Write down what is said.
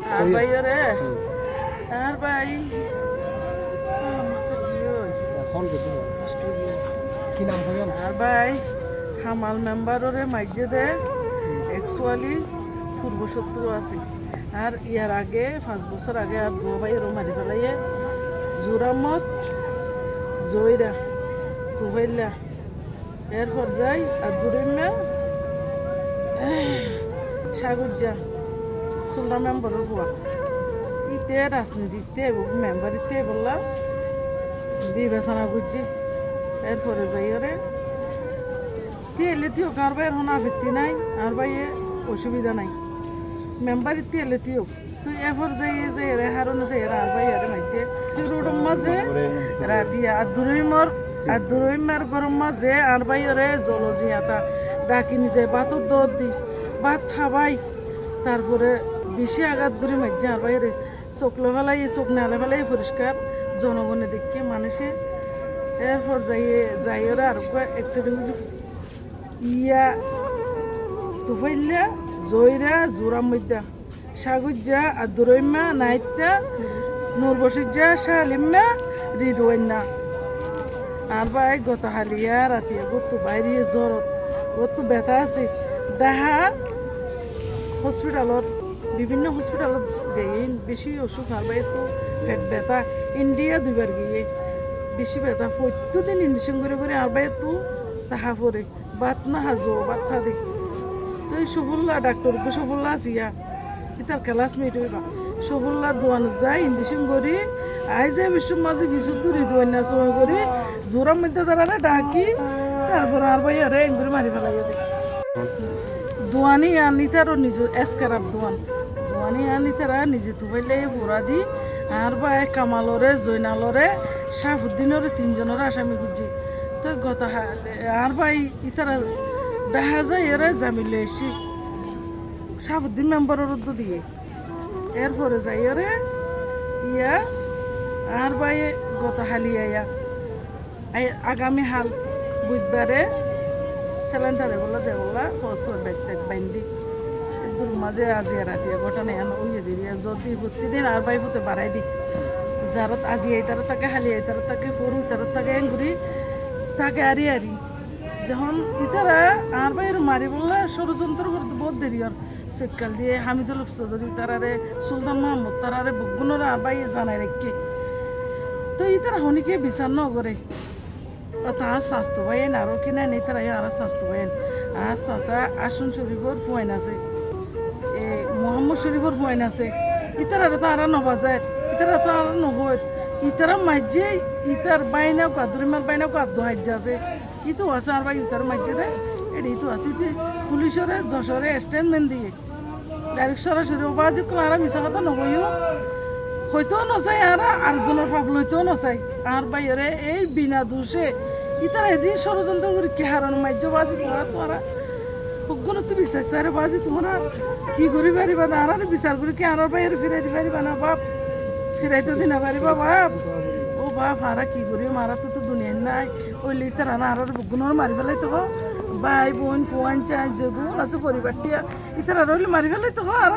আর ভাই রে আর ভাই? কি নাম আর ভাই হামাল মেম্বাররে মাইজে দে। একচুয়ালি পূর্ব শত্রু আছে। আর ইয়ার আগে পাঁচ বছর আগে আর দু ভাই এরও মারি ফেলাইয়ে জোরামত জয়রা তুভাইলা এরপর যাই আর দুরিমে সাগরজা। সুলনা মেম্বারের হওয়া ইতে রাজনীতিতে মেম্বার ইতে বললাম বিবেচনা করছি এরপরে যাই ওরে তেলে তিও কার ভাইয়ের হনা ভিত্তি নাই আর ভাইয়ে অসুবিধা নাই মেম্বার তেলে তিও তুই এরপর যাই যে এরা হারণ আছে এরা আর ভাই আরে মাইছে রোডের মাঝে রাতি আর দুরইমর আর দুরইমার গরম মাঝে আর ভাই ওরে জলজি আতা ডাকি নিজে বাতর দৌড় দি ভাত খাবাই তারপরে বেশি আঘাত করে মাইছে আর ভাই রে। চোখলে ফেলাই চোখ নালে ফেলাই পরিষ্কার। জনগণে দেখে মানুষে এরপর যাইয়ে যাই ওরা আর অ্যাক্সিডেন্ট ইয়া, তুফাইল্লা, জয়রা, জোরাম মধ্যা সাগুজ্জা আর দুরইমা নাইত্যা নূরবসিজ্জা শালিম্মা রিদওয়ান্না আর ভাই, গত হালিয়া, রাতিয়া, গত বাইরে জ্বর, গত ব্যথা আছে। দেহা হসপিটালত বিভিন্ন হসপিটালত গিয়ে বেশি অসুখ আর ভাই তো পেট ব্যথা ইন্ডিয়া দুইবার গিয়ে বেশি ব্যথা প্রত্যেকদিন ইঞ্জেকশন করে করে আর ভাই তো তাহা পরে বাত না হাজো বাত থা দেখি। তো এই সফুল্লা ডাক্তার তো সফুল্লা আসিয়া ইতার ক্লাসমেট হইবা সফুল্লা দোয়ান যায় ইঞ্জেকশন করি আই যে বিশ্ব মাঝে বিশুদ্ধ ঋতুয়ান না সময় করি জোরার মধ্যে তারা ডাকি তারপর আর ভাই আরে এঙ্গুরি মারি ফেলাই দেখি দোয়ানি আনি তারও নিজ এসকারাপ দোয়ান দোয়ানি আনি তারা নিজে তুবাইলে ফুরা দি আর বা কামালরে জৈনালরে শাহুদ্দিনরে তিনজনের আসামি খুঁজি তো গত আর ভাই ইতারা দেখা যায় এরা জামিলে এসি শাহুদ্দিন মেম্বারের উদ্যোগ দিয়ে এরপরে যাই এরে ইয়া আর ভাই গত হালিয়া আগামী হাল বুধবারে সিলিন্ডারে বলা যে বলা হসর ব্যাগ ট্যাগ বাইন্দি। দূর মাঝে আজি রাতি ঘটনা এন উইয়ে দিই যদি প্রতিদিন আর বাই হতে বাড়াই দি। যারত আজি এই তার তাকে, হালি এই তার তাকে, ফরু তার তাকে এঙ্গুরি তাকে আরি আরি। যখন ইতারা আর বাইর মারি বললে ষড়যন্ত্র করতে বহুত দেরি আর। শীতকাল দিয়ে হামিদুল চৌধুরী তারারে, সুলতান মাহমুদ তারারে বুগুনরা আর বাই জানাই রেখে। তো ইতারা হনিকে বিচার নগরে তার স্বাস্থ্য বাইন আরও কিনা নেই তারা আর স্বাস্থ্য বাইন আর চাচা আসন শরীফর ফুয়াইন আছে এ মোহাম্মদ শরীফর ফুয়াইন আছে ইতারা তো আর নবাজায় ইতারা তো আর নহয় ইতারা মাঝে ইতার বাইনা কাদুরিমার বাইনা কাদ্য হাজ্য আছে ইতো আছে আর ভাই ইতার মাঝে রে এটি তো আছে পুলিশরে যশোরে স্টেটমেন্ট দিয়ে ডাইরেক্ট সরাসরি বাজি আর মিশা কথা নহয়ও হয়তো নচাই আর আরেকজনের পাপ লইতেও নচাই আর বাইরে এই বিনা দোষে ইতারা এদিন ষড়যন্ত্র করে কি হারানো মাইজ বাজি তোরা তোরা সগুলো তো বিচার আরে বাজি তোমরা। কি করি পারিবা না, আর বিচার করে কি আর বাইরে ফিরাই দি পারিবা না, বাপ? ফিরাই তো দিনা পারিবা, বাপ? ও বাপ হারা কি করি, মারা তো তো দুনিয়ায় নাই। ওই লি তারা না, আর গুণর মারি ফেলাই তো ভাই, বোন, ফোয়ান, চাই যেগুন আছে পরিবারটিয়া ইতারা রইলে মারি ফেলাই তো আর।